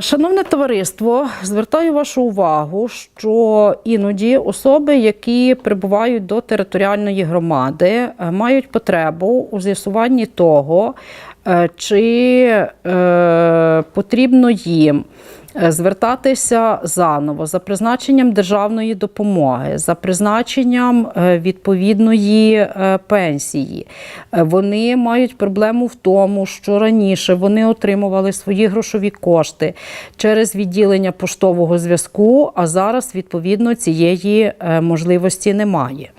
Шановне товариство, звертаю вашу увагу, що іноді особи, які прибувають до територіальної громади, е, мають потребу у з'ясуванні того, е, чи е, потрібно їм звертатися заново за призначенням державної допомоги, за призначенням е, відповідної е, пенсії. Е, Вони мають проблему в тому, що раніше вони отримували свої грошові кошти через відділення поштового зв'язку, а зараз відповідно цієї е, можливості немає.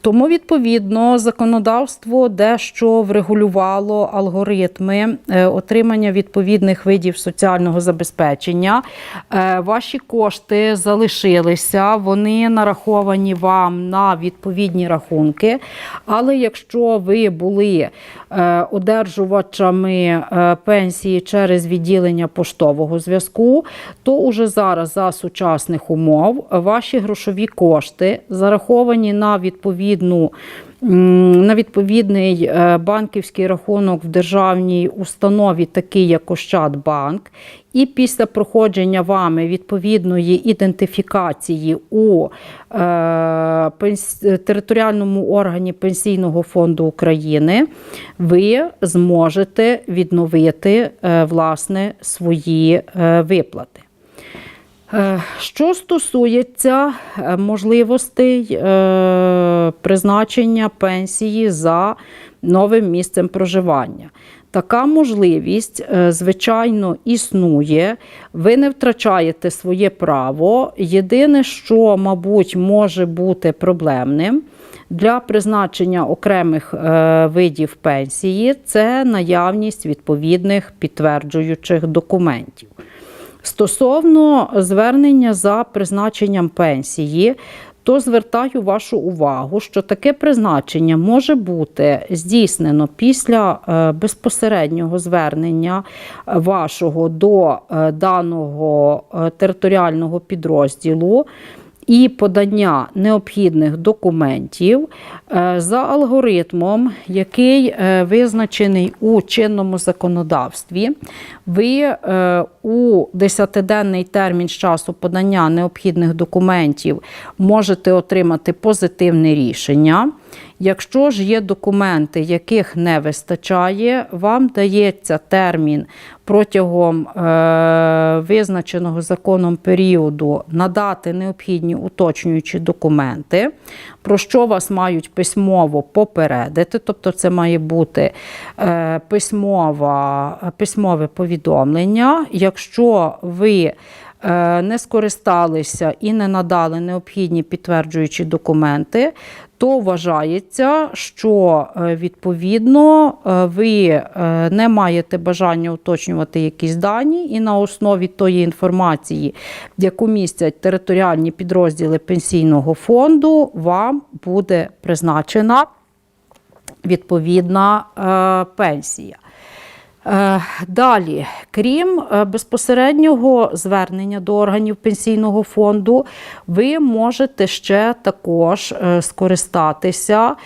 Тому, відповідно, законодавство дещо врегулювало алгоритми е, отримання відповідних видів соціального забезпечення. Е, Ваші кошти залишилися, вони нараховані вам на відповідні рахунки. Але якщо ви були е, одержувачами пенсії через відділення поштового зв'язку, то уже зараз за сучасних умов ваші грошові кошти зараховані на відповідну. На відповідний е, банківський рахунок в державній установі, такий як Ощадбанк, і після проходження вами відповідної ідентифікації у е, територіальному органі Пенсійного фонду України, ви зможете відновити е, власне свої е, виплати. Е, Що стосується е, можливостей е, призначення пенсії за новим місцем проживання. Така можливість, звичайно, існує. Ви не втрачаєте своє право. Єдине, що, мабуть, може бути проблемним для призначення окремих видів пенсії, це наявність відповідних підтверджуючих документів. Стосовно звернення за призначенням пенсії, то звертаю вашу увагу, що таке призначення може бути здійснено після е, безпосереднього звернення вашого до е, даного е, територіального підрозділу. І подання необхідних документів е, за алгоритмом, який е, визначений у чинному законодавстві, ви е, у 10-денний термін з часу подання необхідних документів можете отримати позитивне рішення. Якщо ж є документи, яких не вистачає, вам дається термін протягом е, визначеного законом періоду надати необхідні уточнюючі документи, про що вас мають письмово попередити, тобто це має бути е, письмова, письмове повідомлення. Якщо ви не скористалися і не надали необхідні підтверджуючі документи, то вважається, що е, відповідно е, ви е, не маєте бажання уточнювати якісь дані, і на основі тої інформації, яку містять територіальні підрозділи пенсійного фонду, вам буде призначена відповідна е, пенсія. Е, Далі, крім е, безпосереднього звернення до органів пенсійного фонду, ви можете ще також е, скористатися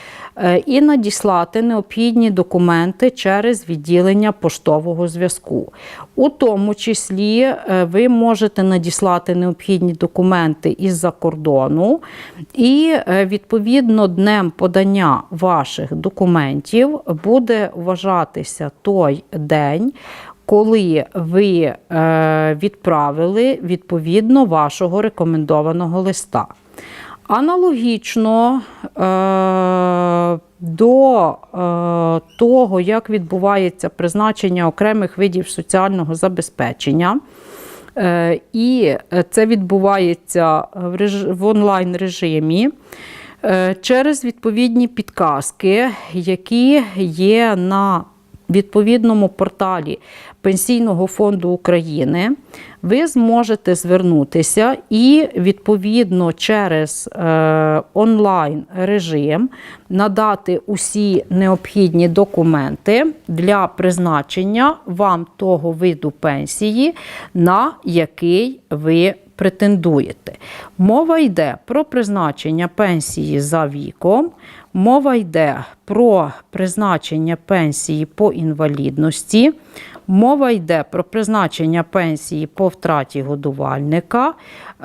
і надіслати необхідні документи через відділення поштового зв'язку. У тому числі е, ви можете надіслати необхідні документи із-за кордону, і е, відповідно днем подання ваших документів буде вважатися той день, коли ви е, відправили відповідно вашого рекомендованого листа. Аналогічно е, до е, того, як відбувається призначення окремих видів соціального забезпечення, е, і це відбувається в, онлайн режимі. Через відповідні підказки, які є на відповідному порталі Пенсійного фонду України, ви зможете звернутися і відповідно через е, онлайн режим надати усі необхідні документи для призначення вам того виду пенсії, на який ви претендуєте. Мова йде про призначення пенсії за віком Мова йде про призначення пенсії по інвалідності. Мова йде про призначення пенсії по втраті годувальника.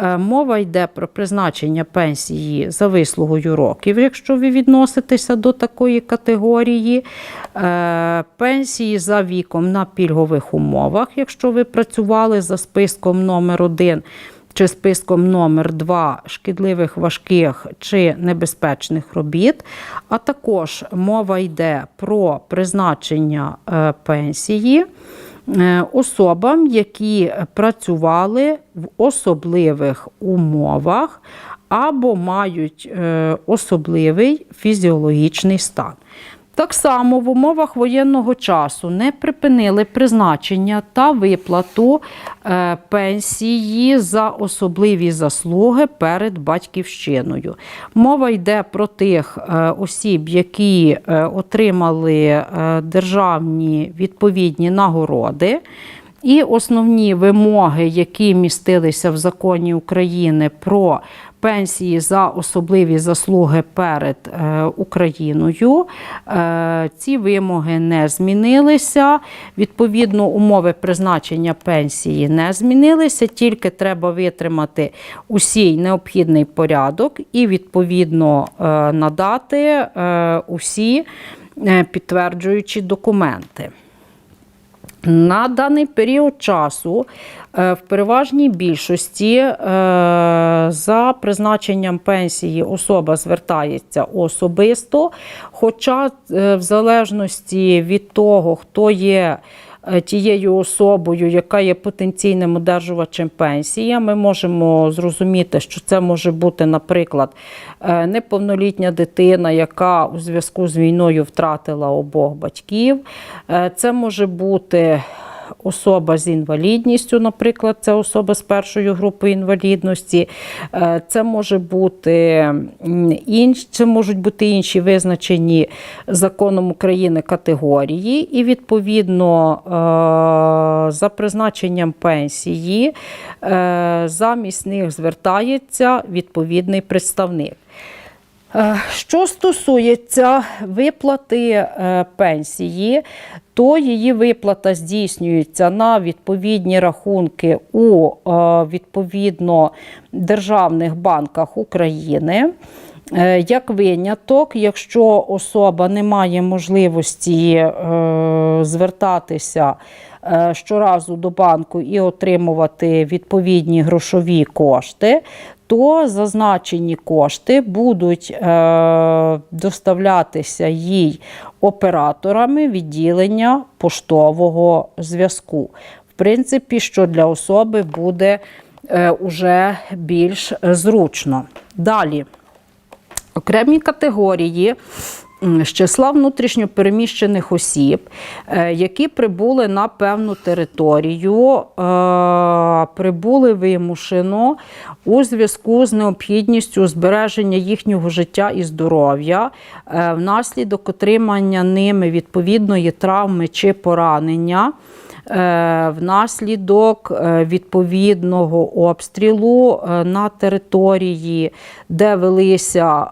Е, Мова йде про призначення пенсії за вислугою років, якщо ви відноситеся до такої категорії. Е, Пенсії за віком на пільгових умовах, якщо ви працювали за списком номер 1 чи списком номер 2 шкідливих, важких чи небезпечних робіт. А також мова йде про призначення е, пенсії е, особам, які працювали в особливих умовах або мають е, особливий фізіологічний стан. Так само в умовах воєнного часу не припинили призначення та виплату е, пенсії за особливі заслуги перед батьківщиною. Мова йде про тих е, осіб, які е, отримали державні відповідні нагороди. І основні вимоги, які містилися в законі України про пенсії за особливі заслуги перед е, Україною, е, ці вимоги не змінилися. Відповідно, умови призначення пенсії не змінилися, тільки треба витримати усій необхідний порядок і відповідно е, надати усі підтверджуючі документи. На даний період часу е, в переважній більшості е, за призначенням пенсії особа звертається особисто, хоча е, в залежності від того, хто є тією особою, яка є потенційним одержувачем пенсії, ми можемо зрозуміти, що це може бути, наприклад, е, неповнолітня дитина, яка у зв'язку з війною втратила обох батьків. Е, Це може бути особа з інвалідністю, наприклад, це особа з першою групою інвалідності. Е, Це може бути інш, це можуть бути інші визначені законом України категорії, і відповідно е, за призначенням пенсії е, замість них звертається відповідний представник. Що стосується виплати пенсії, то її виплата здійснюється на відповідні рахунки у е, відповідно державних банках України. Е, Як виняток, якщо особа не має можливості е, звертатися е, щоразу до банку і отримувати відповідні грошові кошти, то зазначені кошти будуть доставлятися їй операторами відділення поштового зв'язку. В принципі, що для особи буде уже більш зручно. Далі. Окремі категорії з числа внутрішньопереміщених осіб, е, які прибули на певну територію, е, прибули вимушено у зв'язку з необхідністю збереження їхнього життя і здоров'я е, внаслідок отримання ними відповідної травми чи поранення. Е, Внаслідок е, відповідного обстрілу е, на території, де велися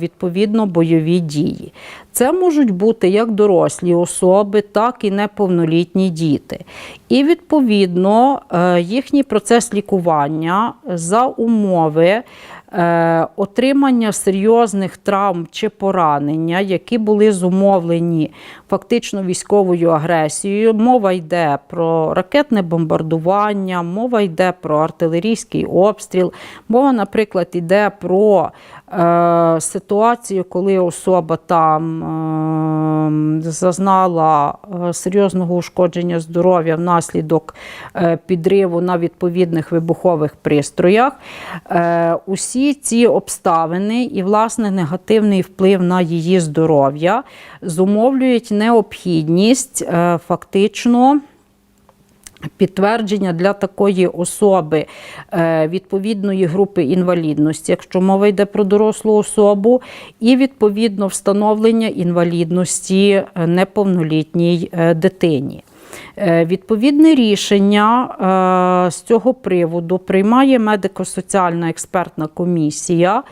відповідно бойові дії. Це можуть бути як дорослі особи, так і неповнолітні діти. І відповідно їхній процес лікування за умови отримання серйозних травм чи поранення, які були зумовлені фактично військовою агресією. Мова йде про ракетне бомбардування, мова йде про артилерійський обстріл, мова, наприклад, йде про е, ситуацію, коли особа там е, зазнала е, серйозного ушкодження здоров'я внаслідок е, підриву на відповідних вибухових пристроях. Е, усі ці обставини і, власне, негативний вплив на її здоров'я зумовлюють необхідність е, фактично. Підтвердження для такої особи е, відповідної групи інвалідності, якщо мова йде про дорослу особу, і відповідно встановлення інвалідності е, неповнолітній е, дитині. Відповідне рішення з цього приводу приймає медико-соціальна експертна комісія.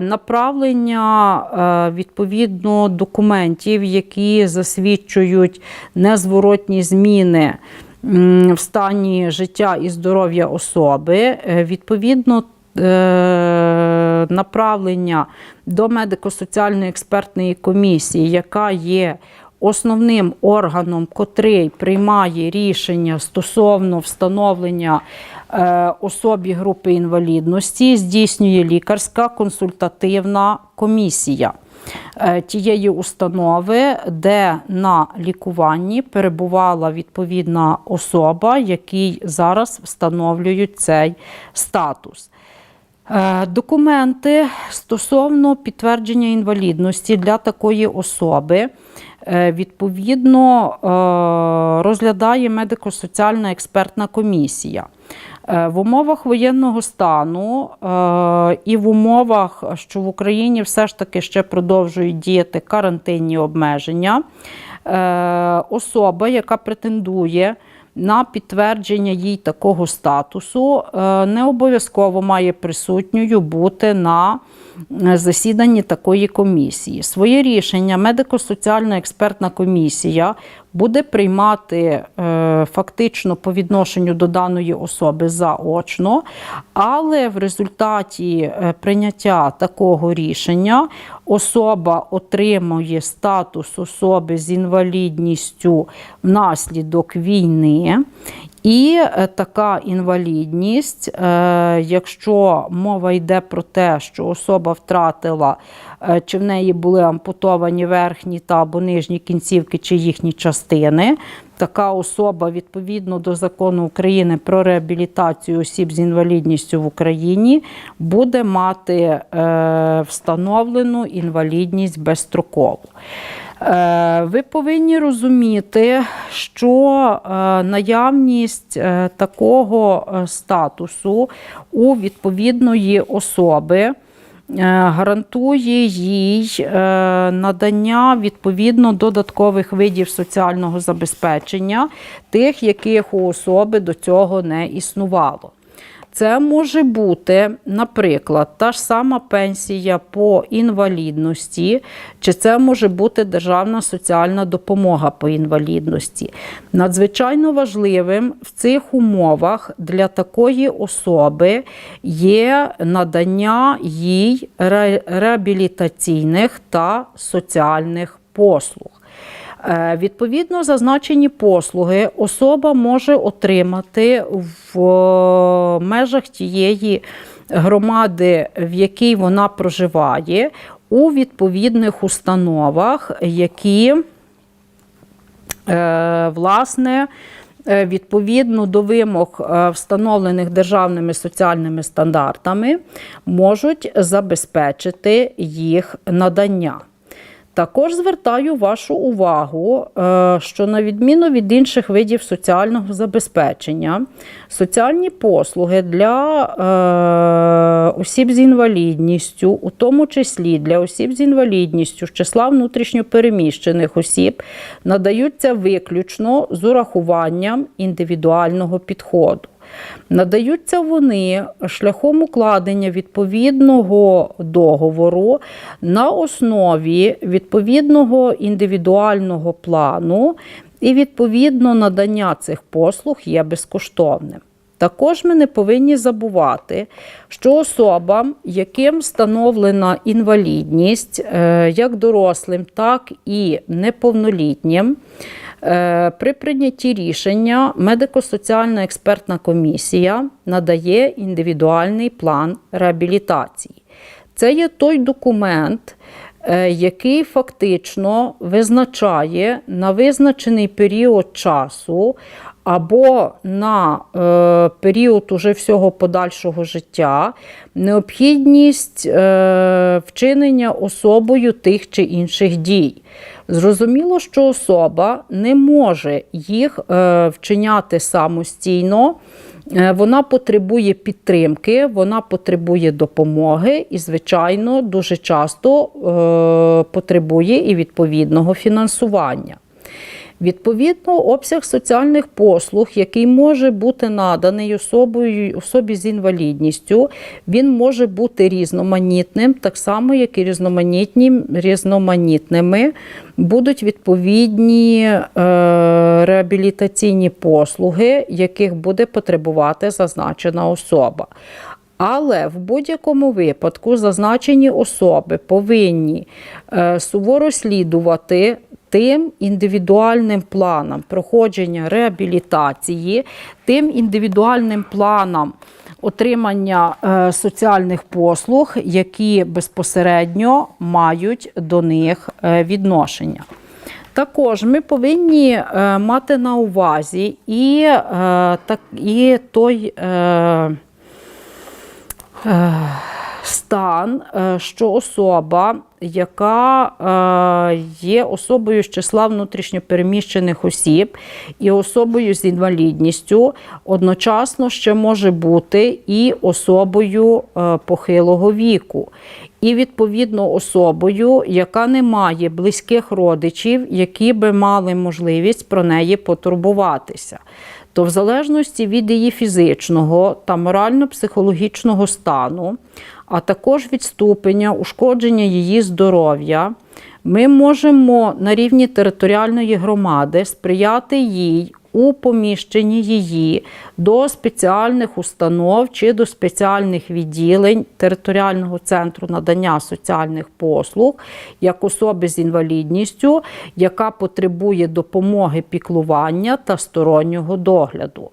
Направлення відповідно документів, які засвідчують незворотні зміни в стані життя і здоров'я особи, е, відповідно е, направлення до медико-соціальної експертної комісії, яка є основним органом, котрий приймає рішення стосовно встановлення е, особі групи інвалідності, здійснює лікарська консультативна комісія. Е, Тієї установи, де на лікуванні перебувала відповідна особа, якій зараз встановлюють цей статус. Е, Документи стосовно підтвердження інвалідності для такої особи е, відповідно розглядає медико-соціальна експертна комісія. Е, В умовах воєнного стану е, і в умовах, що в Україні все ж таки ще продовжують діяти карантинні обмеження, е, особа, яка претендує на підтвердження їй такого статусу, не обов'язково має присутньою бути на засіданні такої комісії. Своє рішення медико-соціальна експертна комісія буде приймати е, фактично по відношенню до даної особи заочно, але в результаті е, прийняття такого рішення особа отримує статус особи з інвалідністю внаслідок війни. І е, така інвалідність, е, якщо мова йде про те, що особа втратила, е, чи в неї були ампутовані верхні та або нижні кінцівки, чи їхні частини, така особа відповідно до закону України про реабілітацію осіб з інвалідністю в Україні буде мати встановлену інвалідність безстроково. Е, Ви повинні розуміти, що е, наявність е, такого статусу у відповідної особи гарантує їй надання відповідно додаткових видів соціального забезпечення, тих, яких у особи до цього не існувало. Це може бути, наприклад, та ж сама пенсія по інвалідності, чи це може бути державна соціальна допомога по інвалідності. Надзвичайно важливим в цих умовах для такої особи є надання їй реабілітаційних та соціальних послуг. Е, Відповідно, зазначені послуги особа може отримати в е, межах тієї громади, в якій вона проживає, у відповідних установах, які е, власне. Відповідно до вимог, встановлених державними соціальними стандартами, можуть забезпечити їх надання. Також звертаю вашу увагу, е, що на відміну від інших видів соціального забезпечення, соціальні послуги для е, осіб з інвалідністю, у тому числі для осіб з інвалідністю з числа внутрішньопереміщених осіб, надаються виключно з урахуванням індивідуального підходу. Надаються вони шляхом укладення відповідного договору на основі відповідного індивідуального плану, і відповідно надання цих послуг є безкоштовним. Також ми не повинні забувати, що особам, яким встановлена інвалідність, е, як дорослим, так і неповнолітнім, Е, При прийнятті рішення медико-соціальна експертна комісія надає індивідуальний план реабілітації. Це є той документ, е, який фактично визначає на визначений період часу або на е, період уже всього подальшого життя необхідність е, вчинення особою тих чи інших дій. Зрозуміло, що особа не може їх е, вчиняти самостійно. Е, Вона потребує підтримки, вона потребує допомоги і, звичайно, дуже часто е, потребує і відповідного фінансування. Відповідно, обсяг соціальних послуг, який може бути наданий особою, особі з інвалідністю, він може бути різноманітним, так само, як і різноманітні, різноманітними будуть відповідні е, реабілітаційні послуги, яких буде потребувати зазначена особа. Але в будь-якому випадку зазначені особи повинні е, суворо слідувати тим індивідуальним планам проходження реабілітації, тим індивідуальним планам отримання е, соціальних послуг, які безпосередньо мають до них е, відношення. Також ми повинні е, мати на увазі і, так, і той. Е, е, Стан, е, що особа, яка е, є особою з числа внутрішньопереміщених осіб і особою з інвалідністю, одночасно ще може бути і особою е, похилого віку, і відповідно особою, яка не має близьких родичів, які би мали можливість про неї потурбуватися. То в залежності від її фізичного та морально-психологічного стану, а також від ступеня ушкодження її здоров'я, ми можемо на рівні територіальної громади сприяти їй у поміщенні її до спеціальних установ чи до спеціальних відділень територіального центру надання соціальних послуг як особи з інвалідністю, яка потребує допомоги піклування та стороннього догляду.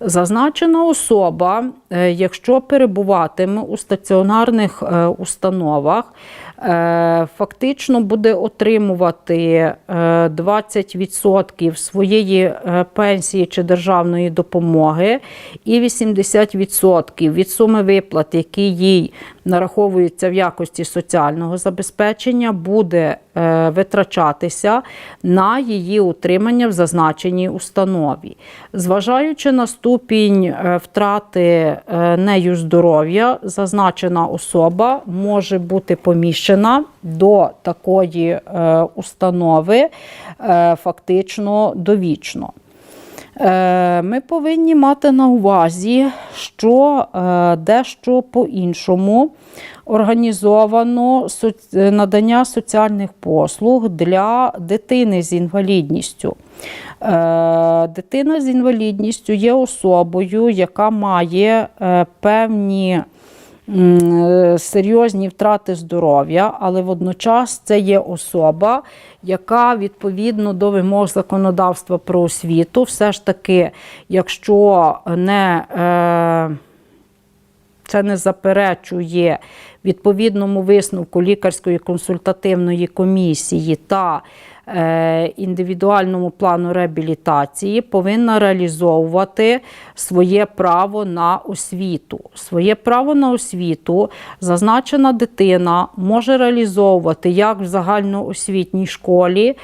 Зазначена особа, е, якщо перебуватиме у стаціонарних е, установах, е, фактично буде отримувати 20% своєї пенсії чи державної допомоги і 80% від суми виплат, які їй нараховуються в якості соціального забезпечення, буде витрачатися на її утримання в зазначеній установі. Зважаючи на ступінь втрати нею здоров'я, зазначена особа може бути поміщена до такої е, установи е, фактично довічно. Е, Ми повинні мати на увазі, що дещо по-іншому організовано надання соціальних послуг для дитини з інвалідністю. Дитина з інвалідністю є особою, яка має певні серйозні втрати здоров'я, але водночас це є особа, яка відповідно до вимог законодавства про освіту, все ж таки, якщо не е, це не заперечує відповідному висновку лікарської консультативної комісії та Е, індивідуальному плану реабілітації повинна реалізовувати своє право на освіту. Своє право на освіту зазначена дитина може реалізовувати як в загальноосвітній школі,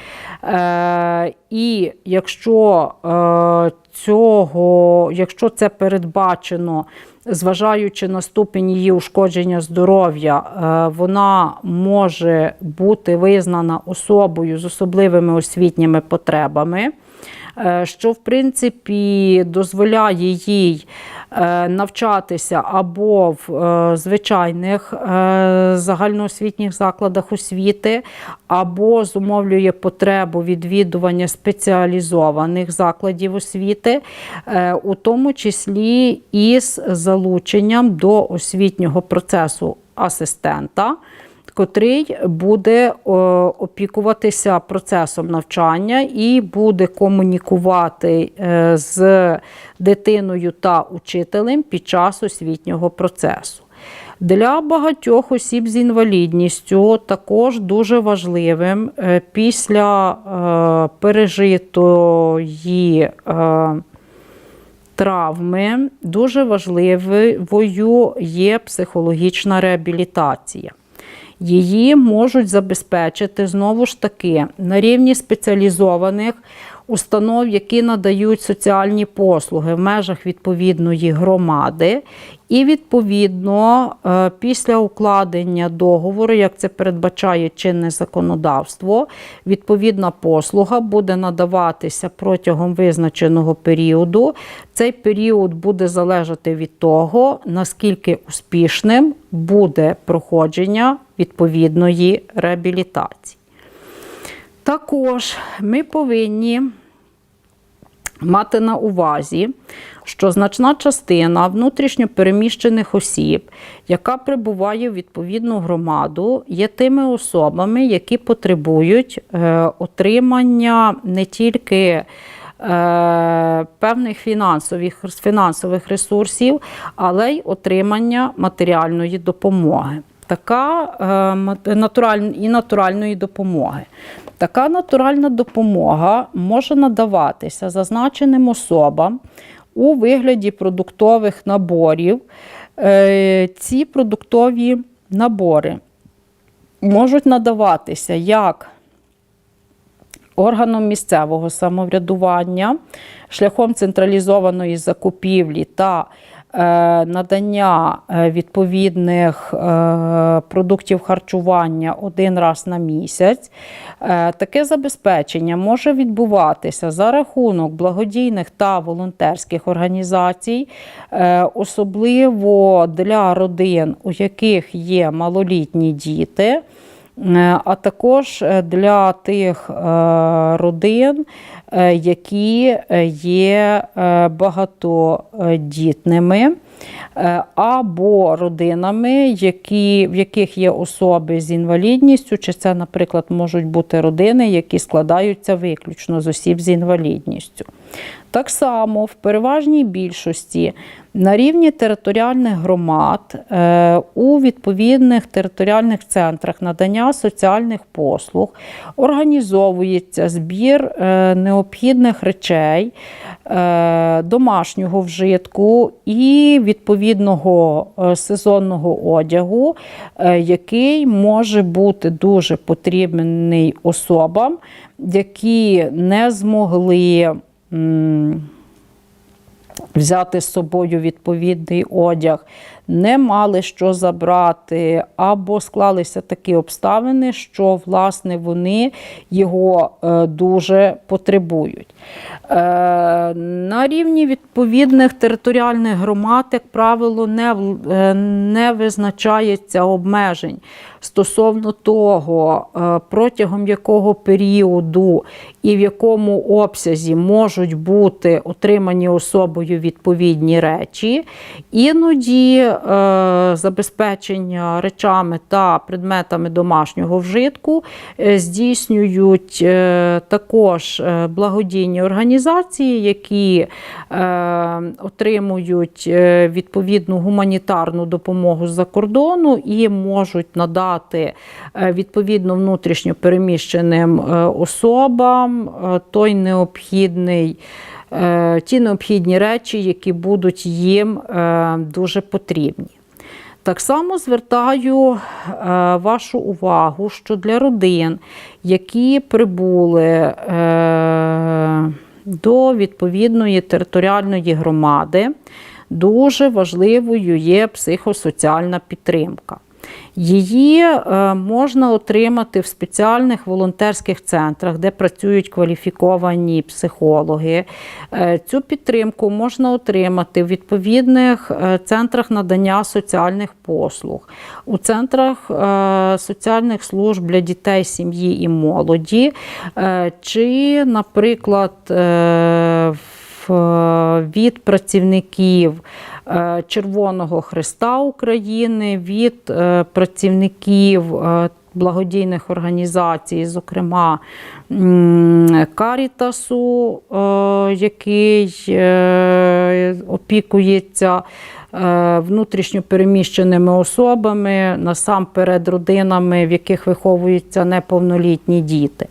е, і якщо е, цього, якщо це передбачено зважаючи на ступінь її ушкодження здоров'я, е, вона може бути визнана особою з особливими освітніми потребами. Е, що в принципі дозволяє їй е, навчатися або в е, звичайних загальноосвітніх закладах освіти, або зумовлює потребу відвідування спеціалізованих закладів освіти, у тому числі із залученням до освітнього процесу асистента котрий буде опікуватися процесом навчання і буде комунікувати е, з дитиною та учителем під час освітнього процесу. Для багатьох осіб з інвалідністю також дуже важливим е, після е, пережитої травми дуже важливою є психологічна реабілітація. Її можуть забезпечити знову ж таки на рівні спеціалізованих установ, які надають соціальні послуги в межах відповідної громади. І відповідно е, після укладення договору, як це передбачає чинне законодавство, відповідна послуга буде надаватися протягом визначеного періоду. Цей період буде залежати від того, наскільки успішним буде проходження відповідної реабілітації. Також ми повинні мати на увазі, що значна частина внутрішньо переміщених осіб, яка прибуває в відповідну громаду, є тими особами, які потребують е, отримання не тільки е, певних фінансових, фінансових ресурсів, але й отримання матеріальної допомоги. Така е, натураль- і натуральної допомоги. Така натуральна допомога може надаватися зазначеним особам у вигляді продуктових наборів. Е, Ці продуктові набори можуть надаватися як органом місцевого самоврядування шляхом централізованої закупівлі та надання е, відповідних е, продуктів харчування один раз на місяць. Е, Таке забезпечення може відбуватися за рахунок благодійних та волонтерських організацій, е, особливо для родин, у яких є малолітні діти. Е, а також е, для тих е, родин, е, які е, є е, багатодітними. е, Або родинами, які, в яких є особи з інвалідністю, чи це, наприклад, можуть бути родини, які складаються виключно з осіб з інвалідністю. Так само в переважній більшості на рівні територіальних громад е, у відповідних територіальних центрах надання соціальних послуг організовується збір е, необхідних речей е, домашнього вжитку і відповідного сезонного одягу, який може бути дуже потрібний особам, які не змогли. Взяти з собою відповідний одяг, не мали що забрати, або склалися такі обставини, що власне вони його е, дуже потребують. Е, На рівні відповідних територіальних громад, як правило, не, е, не визначається обмежень стосовно того, протягом якого періоду і в якому обсязі можуть бути отримані особою відповідні речі. Іноді забезпечення речами та предметами домашнього вжитку е, здійснюють е, також е, благодійні організації, які е, отримують е, відповідну гуманітарну допомогу з-за кордону і можуть надати е, відповідно внутрішньо переміщеним е, особам е, той необхідний. Е, Ті необхідні речі, які будуть їм е, дуже потрібні. Так само звертаю е, вашу увагу, що для родин, які прибули до відповідної територіальної громади, дуже важливою є психосоціальна підтримка. Її е, можна отримати в спеціальних волонтерських центрах, де працюють кваліфіковані психологи. Е, Цю підтримку можна отримати в відповідних е, центрах надання соціальних послуг, у центрах соціальних служб для дітей, сім'ї і молоді, чи, наприклад, в- від працівників е, Червоного Христа України, від е, працівників е, благодійних організацій, зокрема Карітасу, е, який е, опікується е, внутрішньо переміщеними особами, насамперед родинами, в яких виховуються неповнолітні діти.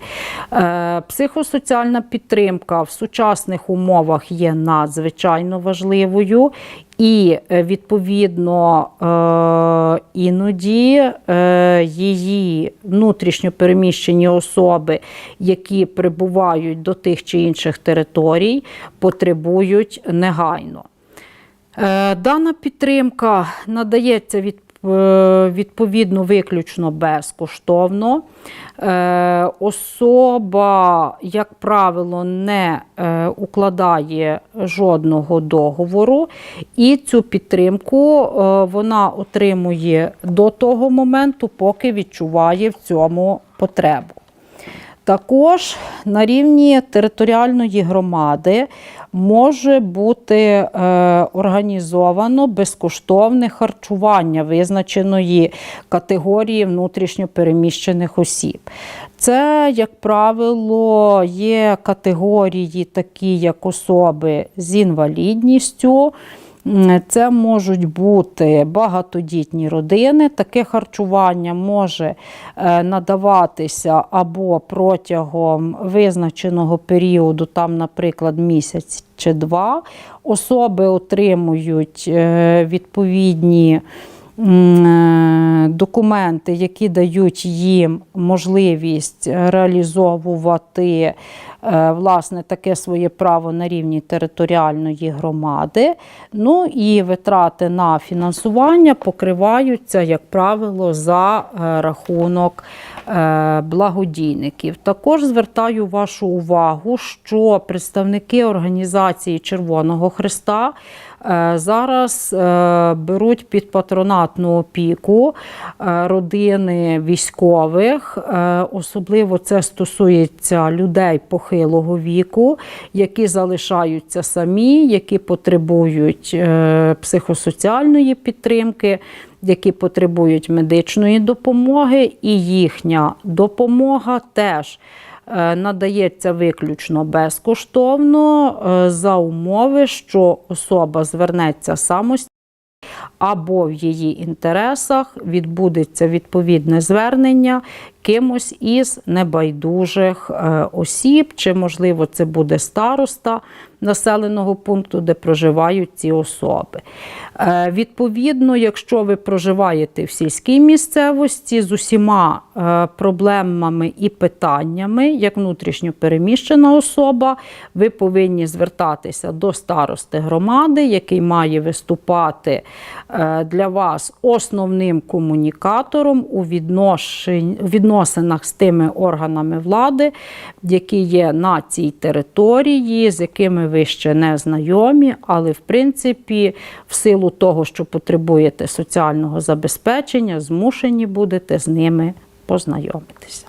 Е, Психосоціальна підтримка в сучасних умовах є надзвичайно важливою. І е, відповідно е, іноді е, її внутрішньо переміщені особи, які прибувають до тих чи інших територій, потребують негайно. Е, Дана підтримка надається від, е, відповідно виключно безкоштовно. Е, Особа, як правило, не укладає жодного договору, і цю підтримку вона отримує до того моменту, поки відчуває в цьому потребу. Також на рівні територіальної громади може бути е, організовано безкоштовне харчування визначеної категорії внутрішньопереміщених осіб. Це, як правило, є категорії, такі як особи з інвалідністю. Це можуть бути багатодітні родини. Таке харчування може е, надаватися або протягом визначеного періоду, там, наприклад, місяць чи два. Особи отримують е, відповідні документи, які дають їм можливість реалізовувати е, власне таке своє право на рівні територіальної громади. Ну і витрати на фінансування покриваються, як правило, за е, рахунок е, благодійників. Також звертаю вашу увагу, що представники організації Червоного Христа е, зараз е, беруть під патронатну опіку е, родини військових. Е, Особливо це стосується людей похилого віку, які залишаються самі, які потребують е, психосоціальної підтримки, які потребують медичної допомоги, і їхня допомога теж е, надається виключно безкоштовно е, за умови, що особа звернеться самостійно. Або в її інтересах відбудеться відповідне звернення кимось із небайдужих е, осіб, чи, можливо, це буде староста населеного пункту, де проживають ці особи. Е, Відповідно, якщо ви проживаєте в сільській місцевості з усіма е, проблемами і питаннями, як внутрішньо переміщена особа, ви повинні звертатися до старости громади, який має виступати е, для вас основним комунікатором у відносинах з тими органами влади, які є на цій території, з якими ви ще не знайомі, але в принципі, в силу того, що потребуєте соціального забезпечення, змушені будете з ними познайомитися.